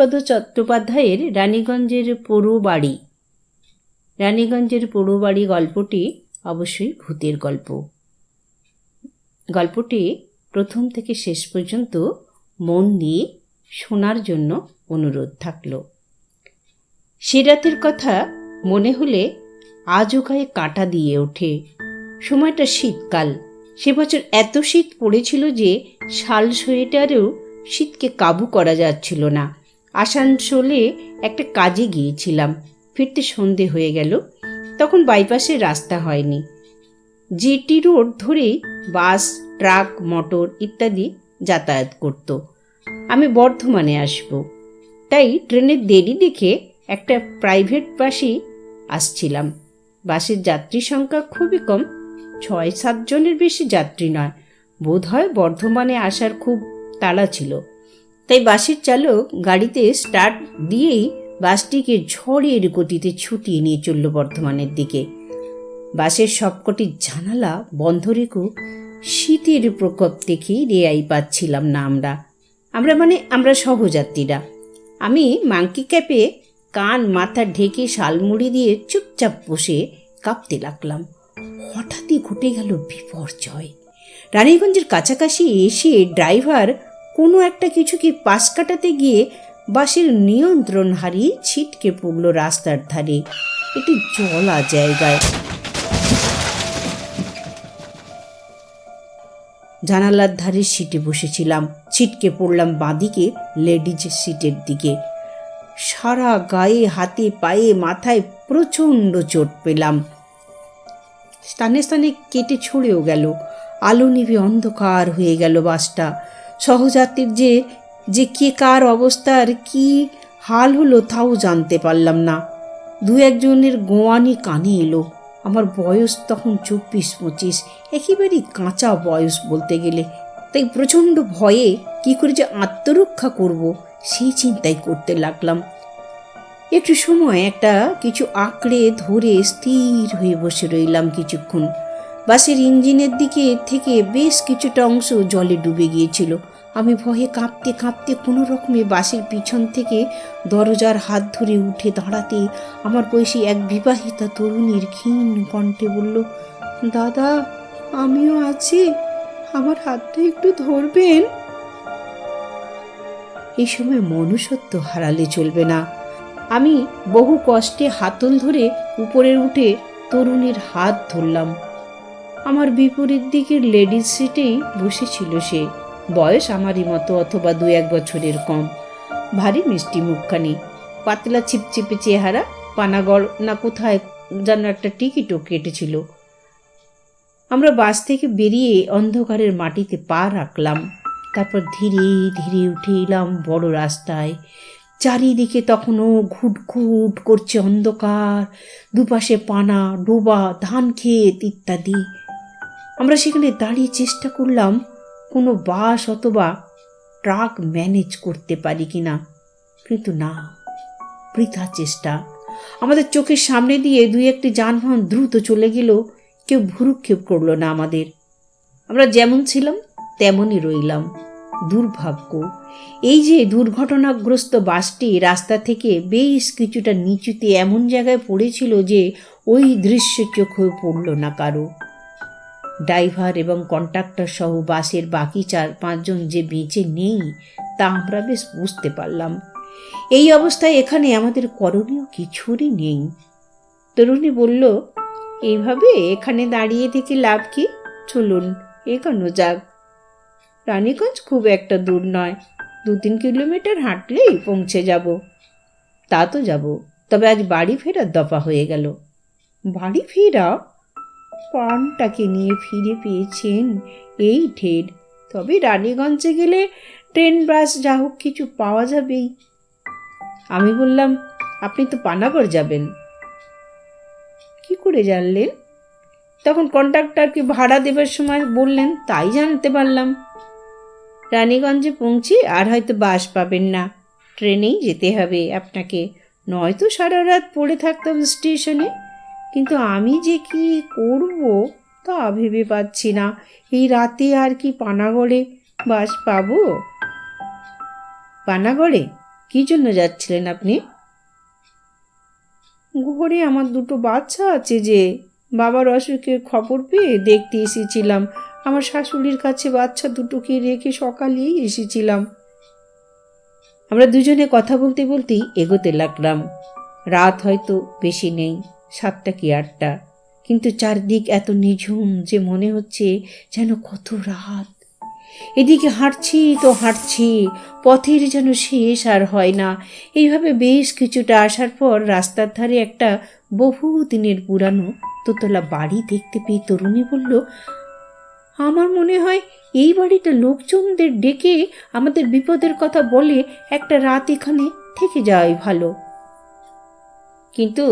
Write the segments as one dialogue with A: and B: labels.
A: ষষ্ঠীপদ চট্টোপাধ্যায়ের রানীগঞ্জের পোড়ো বাড়ি রানীগঞ্জের পোড়ো বাড়ি গল্পটি অবশ্যই ভূতের গল্প। গল্পটি প্রথম থেকে শেষ পর্যন্ত মন দিয়ে শোনার জন্য অনুরোধ থাকল। সে রাতের কথা মনে হলে আজও গায়ে কাঁটা দিয়ে ওঠে। সময়টা শীতকাল। সে বছর এত শীত পড়েছিল যে শাল সোয়েটারেও শীতকে কাবু করা যাচ্ছিল না। আসানসোলে একটা কাজে গিয়েছিলাম। ফিরতে সন্ধে হয়ে গেল, তখন বাইপাসের রাস্তা হয়নি। জিটি রোড ধরেই বাস, ট্রাক, মোটর ইত্যাদি যাতায়াত করত। আমি বর্ধমানে আসব। তাই ট্রেনের দেরি দেখে একটা প্রাইভেট বাসেই আসছিলাম। বাসের যাত্রী সংখ্যা খুবই কম ছয় সাতজনের বেশি যাত্রী নয়। বোধহয় বর্ধমানে আসার খুব তাড়া ছিল। তাই বাসের চালক গাড়িতে স্টার্ট দিয়েই বাসটিকে ঝড়ের গতিতে ছুটিয়ে নিয়ে চলল বর্ধমানের দিকে। বাসের সবকটি জানালা বন্ধ রেখেও শীতের প্রকোপ দেখেই রেয়াই পাচ্ছিলাম না আমরা। আমরা মানে আমরা সহযাত্রীরা। আমি মাংকি ক্যাপে কান মাথা ঢেকে শালমুড়ি দিয়ে চুপচাপ বসে কাঁপতে লাগলাম। হঠাৎই ঘটে গেল বিপর্যয়। রানীগঞ্জের কাছাকাছি এসে ড্রাইভার কোনো একটা কিছুকে পাশ কাটাতে গিয়ে বাসের নিয়ন্ত্রণ হারিয়ে ছিটকে পড়ল রাস্তার ধারে। একটি জলা জায়গায়। জানালার ধারে সিটে বসেছিলাম। ছিটকে পড়লাম বাঁদিকে লেডিজ সিটের দিকে। সারা গায়ে, হাতে, পায়ে, মাথায় প্রচণ্ড চোট পেলাম। স্থানে স্থানে কেটে ছুঁড়েও গেল। আলো নিভে অন্ধকার হয়ে গেল বাসটা। সহযাত্রীর যে যে কে কার অবস্থার কি হাল হলো তাও জানতে পারলাম না। দু একজনের গোয়ানি কানে এলো। আমার বয়স তখন চব্বিশ পঁচিশ একেবারেই কাঁচা বয়স বলতে গেলে। তাই প্রচণ্ড ভয়ে কি করে যে আত্মরক্ষা করব সেই চিন্তাই করতে লাগলাম। একটু সময় একটা কিছু আঁকড়ে ধরে স্থির হয়ে বসে রইলাম কিছুক্ষণ। বাসের ইঞ্জিনের দিকে থেকে বেশ কিছুটা অংশ জলে ডুবে গিয়েছিল। আমি ভয়ে কাঁপতে কাঁপতে কোনো রকমে বাসের পিছন থেকে দরজার হাত ধরে উঠে দাঁড়াতে আমার বয়সী এক বিবাহিতা তরুণীর ক্ষীণ কণ্ঠে বলল, দাদা, আমিও আছি। আমার হাতটা একটু ধরবেন? এই সময় মনুষ্যত্ব হারালে চলবে না। আমি বহু কষ্টে হাতল ধরে উপরে উঠে তরুণীর হাত ধরলাম। আমার বিপরীত দিকের লেডিস সিটেই বসেছিল সে। বয়স আমারই মতো অথবা দু এক বছরের কম। ভারী মিষ্টি মুখখানি, পাতলা ছিপছিপে চেহারা, পানাগড় না কোথায় যেন একটা টিকিটও কেটেছিল। আমরা বাস থেকে বেরিয়ে অন্ধকারের মাটিতে পা রাখলাম। তারপর ধীরে ধীরে উঠে এলাম বড় রাস্তায়। চারিদিকে তখনও ঘুটঘুট করছে অন্ধকার। দুপাশে পানা, ডোবা, ধান ক্ষেত ইত্যাদি। আমরা সেখানে দাঁড়িয়ে চেষ্টা করলাম, কোনো বাস অথবা ট্রাক ম্যানেজ করতে পারি কি না কিন্তু না, বৃথা চেষ্টা। আমাদের চোখের সামনে দিয়ে দুই একটি যানবাহন দ্রুত চলে গেল, কেউ ভুরুক্ষেপ করল না আমাদের। আমরা যেমন ছিলাম, তেমনই রইলাম। দুর্ভাগ্য, এই যে দুর্ঘটনাগ্রস্ত বাসটি রাস্তা থেকে বেশ কিছুটা নিচুতে এমন জায়গায় পড়েছিল যে ওই দৃশ্য চোখে পড়ল না কারও। ড্রাইভার এবং কন্ট্রাক্টর সহ বাসের বাকি চার পাঁচজন যে বেঁচে নেই, তা আমরা বেশ বুঝতে পারলাম। এই অবস্থায় এখানে আমাদের করণীয় কিছুরই নেই। তরুণী বলল, এইভাবে এখানে দাঁড়িয়ে থেকে লাভ কি? চলুন এখানো যাক। রানীগঞ্জ খুব একটা দূর নয়। দু তিন কিলোমিটার হাঁটলেই পৌঁছে যাব। তা তো যাব, তবে আজ বাড়ি ফেরার দফা হয়ে গেল। বাড়ি ফেরা প্রাণটাকে নিয়ে ফিরে পেয়েছেন এই ঠের তবে রানীগঞ্জে গেলে ট্রেন, বাস যা হোক কিছু পাওয়া যাবেই। আমি বললাম, আপনি তো পানাগড় যাবেন। কি করে জানলেন? তখন কন্ট্রাক্টরকে ভাড়া দেবার সময় বললেন, তাই জানতে পারলাম। রানীগঞ্জে পৌঁছে আর হয়তো বাস পাবেন না। ট্রেনেই যেতে হবে আপনাকে। নয়তো সারা রাত পড়ে থাকতাম স্টেশনে। কিন্তু আমি যে কি করব তা ভেবে পাচ্ছি না। এই রাতে আর কি পানাগড়ে বাস পাবো? পানাগড়ে? কী জন্য যাচ্ছিলেন আপনি? ঘরে আমার দুটো বাচ্চা আছে যে, বাবার অসুখের খবর পেয়ে দেখতে এসেছিলাম। আমার শাশুড়ির কাছে বাচ্চা দুটোকে রেখে সকালেই এসেছিলাম। আমরা দুজনে কথা বলতে বলতেই এগোতে লাগলাম। রাত হয়তো বেশি নেই। সাতটা কি আটটা? কিন্তু চারদিক এত নিঝুম যে মনে হচ্ছে যেন কত রাত। এদিকে হাঁটছি তো হাঁটছি, পথের যেন শেষ আর হয় না। এইভাবে বেশ কিছুটা আসার পর রাস্তার ধারে একটা বহু দিনের পুরানো দোতলা বাড়ি দেখতে পেয়ে তরুণী বলল, আমার মনে হয় এই বাড়িটা লোকজনদের ডেকে আমাদের বিপদের কথা বলে একটা রাত এখানে থেকে যাওয়াই ভালো। কিন্তু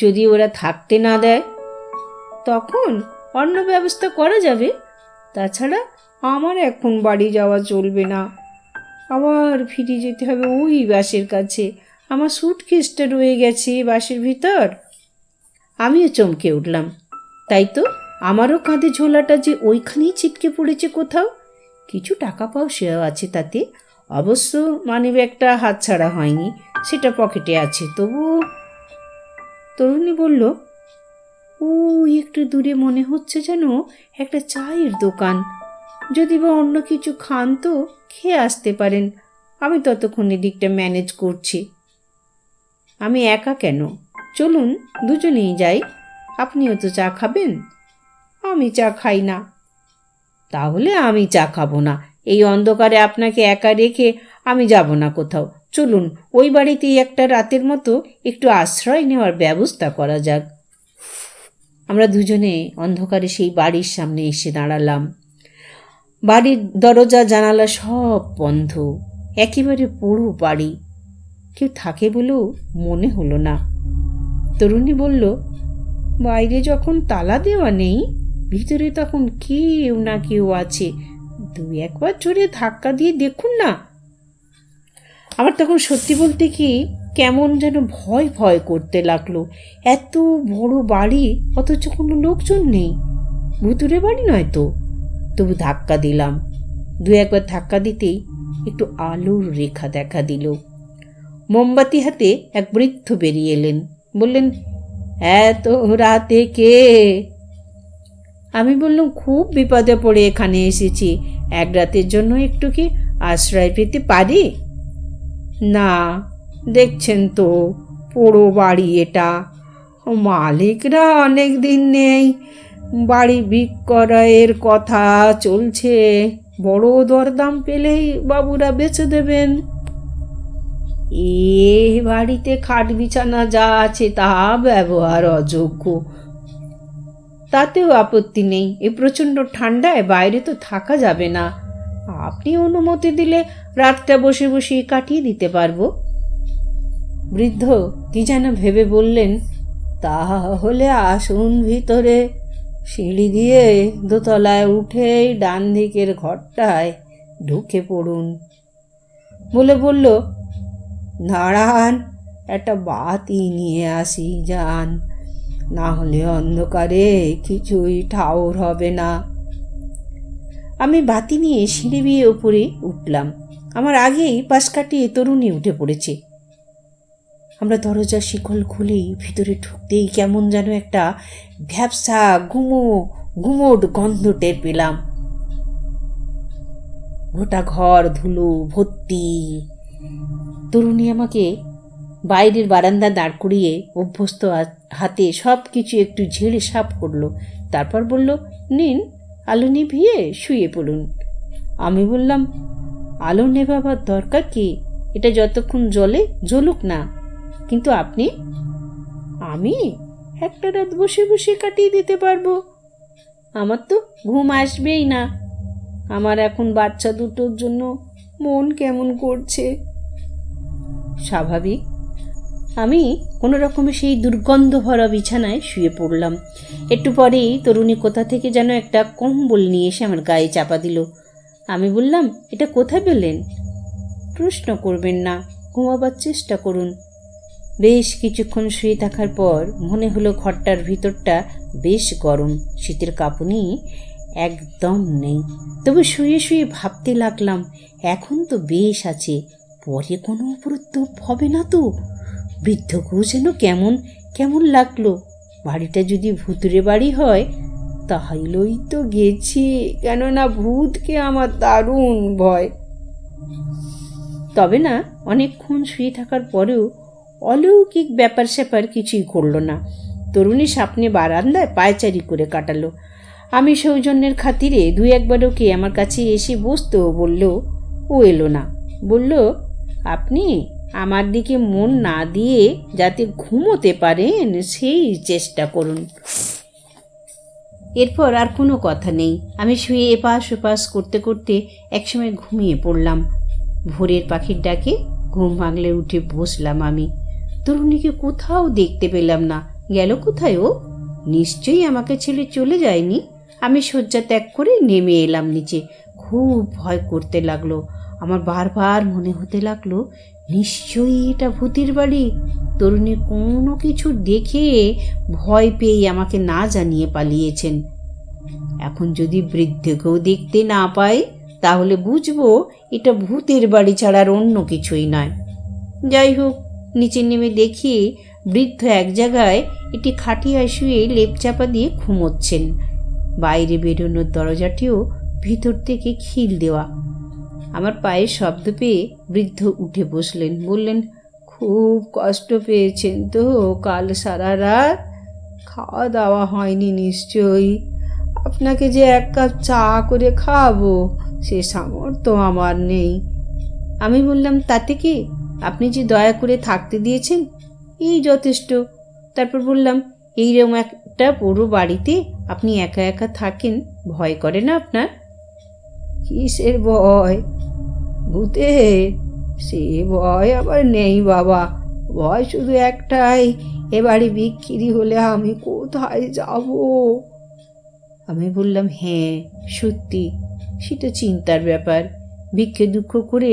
A: যদি ওরা থাকতে না দেয়, তখন অন্য ব্যবস্থা করা যাবে। তাছাড়া আমার এখন বাড়ি যাওয়া চলবে না। আবার ফিরে যেতে হবে ওই বাসের কাছে। আমার সুটকেসটা রয়ে গেছে বাসের ভিতর। আমিও চমকে উঠলাম। তাই তো, আমারও কাঁধে ঝোলাটা যে ওইখানেই ছিটকে পড়েছে কোথাও। কিছু টাকা পাও পয়সাও আছে তাতে। অবশ্য মানি ব্যাগটা হাতছাড়া হয়নি, সেটা পকেটে আছে। তবু তরুণী বলল ওই একটু দূরে মনে হচ্ছে যেন একটা চায়ের দোকান। যদি বা অন্য কিছু খান তো খেয়ে আসতে পারেন। আমি ততক্ষণ দিকটা ম্যানেজ করছি। আমি একা কেন? চলুন, দুজনেই যাই। আপনিও তো চা খাবেন? আমি চা খাই না। তাহলে আমি চা খাব না। এই অন্ধকারে আপনাকে একা রেখে আমি যাব না কোথাও। চলুন, ওই বাড়িতেই একটা রাতের মতো একটু আশ্রয় নেওয়ার ব্যবস্থা করা যাক। আমরা দুজনে অন্ধকারে সেই বাড়ির সামনে এসে দাঁড়ালাম। বাড়ির দরজা, জানালা সব বন্ধ। একেবারে পুরো বাড়ি। কেউ থাকে বলেও মনে হলো না। তরুণী বলল, বাইরে যখন তালা দেওয়া নেই, ভিতরে তখন কেউ না কেউ আছে। দু একবার জোরে ধাক্কা দিয়ে দেখুন না আমার তখন সত্যি বলতে কি কেমন যেন ভয় ভয় করতে লাগল। এত বড় বাড়ি, অথচ কোনো লোকজন নেই। ভুতুরে বাড়ি নয় তো? তবু ধাক্কা দিলাম। দু একবার ধাক্কা দিতেই একটু আলোর রেখা দেখা দিল। মোমবাতি হাতে এক বৃদ্ধ বেরিয়ে এলেন। বললেন, এত রাতে কে? আমি বললাম, খুব বিপদে পড়ে এখানে এসেছি। এক রাতের জন্য একটু কি আশ্রয় পেতে পারি? না, দেখছেন তো পোড়ো বাড়ি এটা। মালিকরা অনেক দিন নেই, বাড়ি বিক্রয়ের কথা চলছে। বড় দরদাম পেলেই বাবুরা বেচে দেবেন। এ বাড়িতে খাট বিছানা যা আছে তা ব্যবহার অযোগ্য। তাতেও আপত্তি নেই, এ প্রচণ্ড ঠান্ডায় বাইরে তো থাকা যাবে না। আপনি অনুমতি দিলে রাতটা বসে বসে কাটিয়ে দিতে পারব। বৃদ্ধ কি যেন ভেবে বললেন, তাহলে আসুন ভিতরে। সিঁড়ি দিয়ে দোতলায় উঠেই ডান দিকের ঘরটায় ঢুকে পড়ুন। বলে বলল দাঁড়ান একটা বাতি নিয়ে আসি, যান। না হলে অন্ধকারে কিছুই ঠাউর হবে না। আমি বাতি নিয়ে সিঁড়ি বিয়ে উপরে উঠলাম। আমার আগেই পাশ কাটিয়ে তরুণী উঠে পড়েছে। আমরা দরজা শিকল খুলেই ভিতরে ঢুকতেই কেমন যেন একটা ভ্যাবসা গুমো গুমোট গন্ধ টের পেলাম। গোটা ঘর, ধুলো, ভর্তি। তরুণী আমাকে বাইরের বারান্দা দাঁড় করিয়ে অভ্যস্ত হাতে সব কিছু একটু ঝেড়ে সাফ করল। তারপর বলল, নিন। আলো নিভিয়ে শুয়ে পড়ুন। আমি বললাম, আলো নেভাবার দরকার কি? এটা যতক্ষণ জলে জ্বলুক না। কিন্তু আপনি? আমি? একটা রাত বসে বসে কাটিয়ে দিতে পারব। আমার তো ঘুম আসবেই না। আমার এখন বাচ্চা দুটোর জন্য মন কেমন করছে? স্বাভাবিক। আমি কোনো রকমে সেই দুর্গন্ধ ভরা বিছানায় শুয়ে পড়লাম। একটু পরেই তরুণী কোথা থেকে যেন একটা কম্বল নিয়ে এসে আমার গায়ে চাপা দিল। আমি বললাম, এটা কোথায় পেলেন? প্রশ্ন করবেন না, ঘুমাবার চেষ্টা করুন। বেশ কিছুক্ষণ শুয়ে থাকার পর মনে হলো ঘরটার ভিতরটা বেশ গরম, শীতের কাঁপুনি একদম নেই। তবে শুয়ে শুয়ে ভাবতে লাগলাম, এখন তো বেশ আছে, পরে কোনো উপরত্ব হবে না তো? বৃদ্ধকেও যেন কেমন কেমন লাগল। বাড়িটা যদি ভূতুরে বাড়ি হয়, তাহলেই তো গেছি, কেননা ভূতকে আমার দারুণ ভয়। তবে না, অনেকক্ষণ শুয়ে থাকার পরেও অলৌকিক ব্যাপার স্যাপার কিছুই করল না। তরুণী সাপনে বারান্দায় পায়চারি করে কাটালো। আমি সৌজন্যের খাতিরে দু একবার ওকে আমার কাছে এসে বসতো বলল, ও এলো না। বলল, আপনি আমার দিকে মন না দিয়ে যাতে ঘুমোতে পারেন, সেই চেষ্টা করুন। এরপর আর কোনো কথা নেই। আমি শুয়ে এপাশ ওপাশ করতে করতে একসময় ঘুমিয়ে পড়লাম। ভোরের পাখির ডাকে ঘুম ভাঙলে উঠে বসলাম আমি। তরুণীকে কোথাও দেখতে পেলাম না। গেল কোথায় ও? নিশ্চয়ই আমাকে ছেড়ে চলে যায়নি। আমি শয্যা ত্যাগ করে নেমে এলাম নিচে। খুব ভয় করতে লাগল। আমার বারবার মনে হতে লাগল, নিশ্চয়ই এটা ভূতের বাড়ি। তরুণী কোনো কিছু দেখে ভয় পেয়ে আমাকে না জানিয়ে পালিয়েছেন। এখন যদি বৃদ্ধকেও দেখতে না পাই তাহলে বুঝব এটা ভূতের বাড়ি ছাড়ার অন্য কিছুই নয়। যাই হোক, নিচে নেমে দেখি বৃদ্ধ এক জায়গায় একটি খাটিয়ায় শুয়ে লেপ চাপা দিয়ে ঘুমোচ্ছেন। বাইরে বেরোনোর দরজাটিও ভিতর থেকে খিল দেওয়া। আমার পায়ের শব্দ পেয়ে বৃদ্ধ উঠে বসলেন। বললেন, খুব কষ্ট পেয়েছেন তো, কাল সারা রাত খাওয়া দাওয়া হয়নি নিশ্চয়ই। আপনাকে যে এক কাপ চা করে খাওয়াবো, সে সামর্থ্য আমার নেই। আমি বললাম, তাতে কি? আপনি যে দয়া করে থাকতে দিয়েছেন, এই যথেষ্ট। তারপর বললাম, এইরকম একটা পুরো বাড়িতে আপনি একা একা থাকেন, ভয় করে না আপনার? কিসের ভয়? ভূতে সে ভয় আবার নেই বাবা। ভয় শুধু একটাই, এ বাড়ি বিক্রি হলে আমি কোথায় যাব? আমি বললাম হ্যাঁ সত্যি, সেটা চিন্তার ব্যাপার। ভিক্ষে দুঃখ করে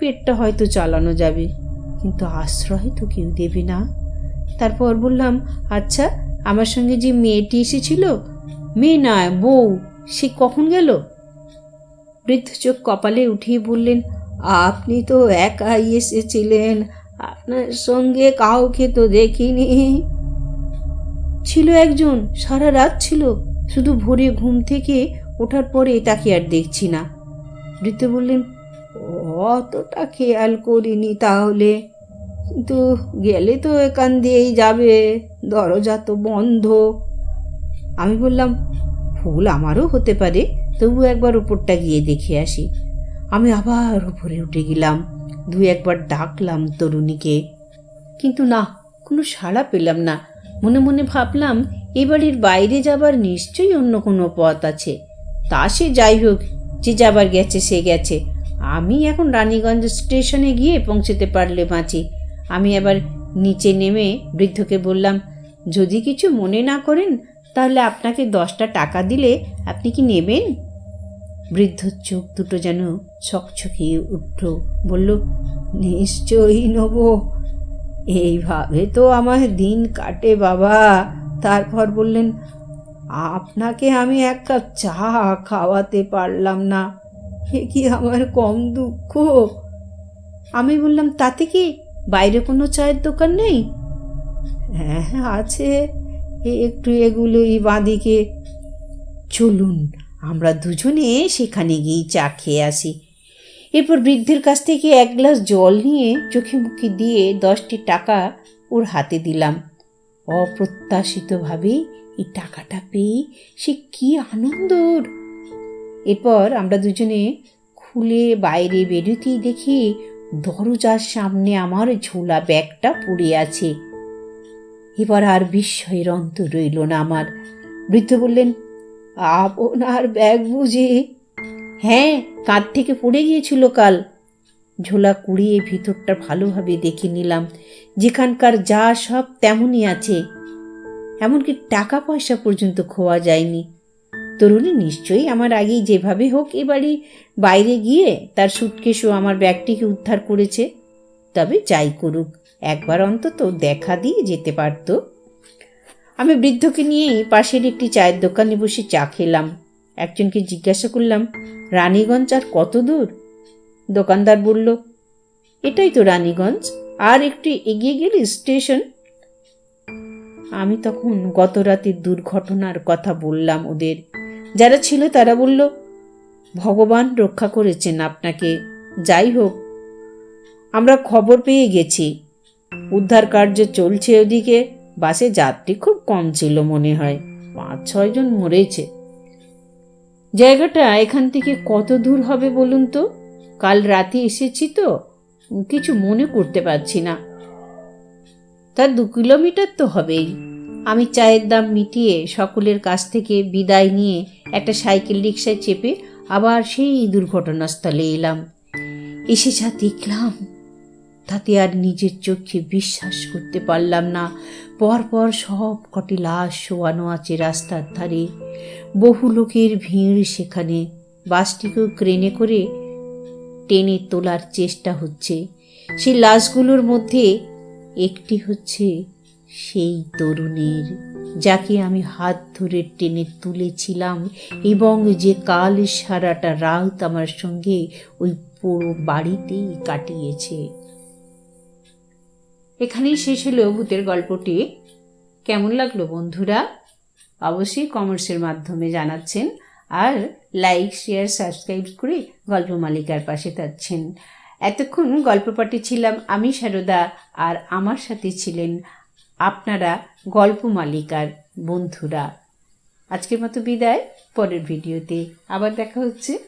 A: পেটটা হয়তো চালানো যাবে, কিন্তু আশ্রয় তো কেউ দেবে না। তারপর বললাম আচ্ছা আমার সঙ্গে যে মেয়েটি এসেছিল, মেয়ে নয় বউ, সে কখন গেল? বৃদ্ধ চোখ কপালে উঠিয়ে বললেন, আপনি তো একাই এসেছিলেন, আপনার সঙ্গে কাউকে তো দেখিনি। ছিল একজন, সারা রাত ছিল, শুধু ভোরে ঘুম থেকে ওঠার পরে তাকে আর দেখছি না। বৃদ্ধ বললেন, অতটা খেয়াল করিনি তাহলে, কিন্তু গেলে তো এখান দিয়েই যাবে, দরজা তো বন্ধ। আমি বললাম ভুল আমারও হতে পারে তবু একবার উপরটা গিয়ে দেখে আসি। আমি আবার উপরে উঠে গেলাম। দু একবার ডাকলাম তরুণীকে। কিন্তু না, কোনো সাড়া পেলাম না। মনে মনে ভাবলাম, এ বাড়ির বাইরে যাবার নিশ্চয়ই অন্য কোনো পথ আছে। তা সে যাই হোক, যে যাবার গেছে সে গেছে। আমি এখন রানীগঞ্জ স্টেশনে গিয়ে পৌঁছতে পারলে বাঁচি। আমি আবার নিচে নেমে বৃদ্ধকে বললাম, যদি কিছু মনে না করেন, তাহলে আপনাকে দশটা টাকা দিলে আপনি কি নেবেন? বৃদ্ধ চোখ দুটো যেন ছকছকিয়ে উঠল। বলল, নিশ্চয়ই নেব। এইভাবে তো আমার দিন কাটে বাবা। তারপর বললেন, আপনাকে আমি এক কাপ চা খাওয়াতে পারলাম না। এ কি আমার কম দুঃখ? আমি বললাম, তাতে কি? বাইরে কোনো চায়ের দোকান নেই? হ্যাঁ আছে। একটু এগুলোই বাঁদিকে। চলুন আমরা দুজনে সেখানে গিয়ে চা খেয়ে আসি। এরপর বৃদ্ধের কাছ থেকে এক গ্লাস জল নিয়ে চোখে মুখে দিয়ে দশটি টাকা ওর হাতে দিলাম। অপ্রত্যাশিতভাবে এই টাকাটা পেয়ে সে কি আনন্দ ওর এরপর আমরা দুজনে খুলে বাইরে বেরোতেই দেখি দরজার সামনে আমার ঝোলা ব্যাগটা পড়ে আছে। এবার আর বিস্ময়ের অন্ত রইল না আমার। বৃদ্ধ বললেন আপনার ব্যাগ বুঝি? হ্যাঁ কাঁধ থেকে পড়ে গিয়েছিল কাল। ঝোলা কুড়িয়ে ভিতরটা ভালোভাবে দেখে নিলাম। যেখানকার যা সব তেমনই আছে। এমনকি টাকা পয়সা পর্যন্ত খোয়া যায়নি। তরুণী নিশ্চয়ই আমার আগেই যেভাবে হোক এ বাড়ি বাইরে গিয়ে তার সুটকেসও আমার ব্যাগটিকে উদ্ধার করেছে। তবে যাই করুক, একবার অন্তত দেখা দিয়ে যেতে পারত। আমি বৃদ্ধকে নিয়েই পাশের একটি চায়ের দোকানে বসে চা খেলাম। একজনকে জিজ্ঞাসা করলাম, রানীগঞ্জ আর কত দূর? দোকানদার বলল, এটাই তো রানীগঞ্জ। আর একটু এগিয়ে গেলে স্টেশন। আমি তখন গত রাতের দুর্ঘটনার কথা বললাম ওদের। যারা ছিল তারা বলল, ভগবান রক্ষা করেছেন আপনাকে। যাই হোক, আমরা খবর পেয়ে গেছি। উদ্ধার কার্য চলছে ওদিকে। বাসে যাত্রী খুব কম ছিল মনে হয়। পাঁচ ছয়জন মরেছে। জায়গাটা এখান থেকে কত দূর হবে বলুন তো? কাল রাতে এসেছি তো, কিছু মনে করতে পারছি না। তা দু কিলোমিটার তো হবেই। আমি চায়ের দাম মিটিয়ে সকলের কাছ থেকে বিদায় নিয়ে একটা সাইকেল রিক্সায় চেপে আবার সেই দুর্ঘটনাস্থলে এলাম। এসে যা দেখলাম তাতে আর নিজের চোখে বিশ্বাস করতে পারলাম না। পরপর সব কটি লাশ শোয়ানো আছে রাস্তার ধারে। বহু লোকের ভিড় সেখানে। বাসটিকেও ক্রেনে করে টেনে তোলার চেষ্টা হচ্ছে। সেই লাশগুলোর মধ্যে একটি হচ্ছে সেই তরুণের, যাকে আমি হাত ধরে টেনে তুলেছিলাম এবং যে কাল সারাটা রাত আমার সঙ্গে ওই পুরো বাড়িতেই কাটিয়েছে। এখানেই শেষ হলো ভূতের গল্পটি। কেমন লাগল বন্ধুরা? অবশ্যই কমেন্টসের মাধ্যমে জানাচ্ছেন আর লাইক শেয়ার সাবস্ক্রাইব করে গল্প মালিকার পাশে থাকছেন। এতক্ষণ গল্প পাঠে ছিলাম আমি, সারদা, আর আমার সাথে ছিলেন আপনারা গল্প মালিকার বন্ধুরা। আজকের মতো বিদায়, পরের ভিডিওতে আবার দেখা হচ্ছে।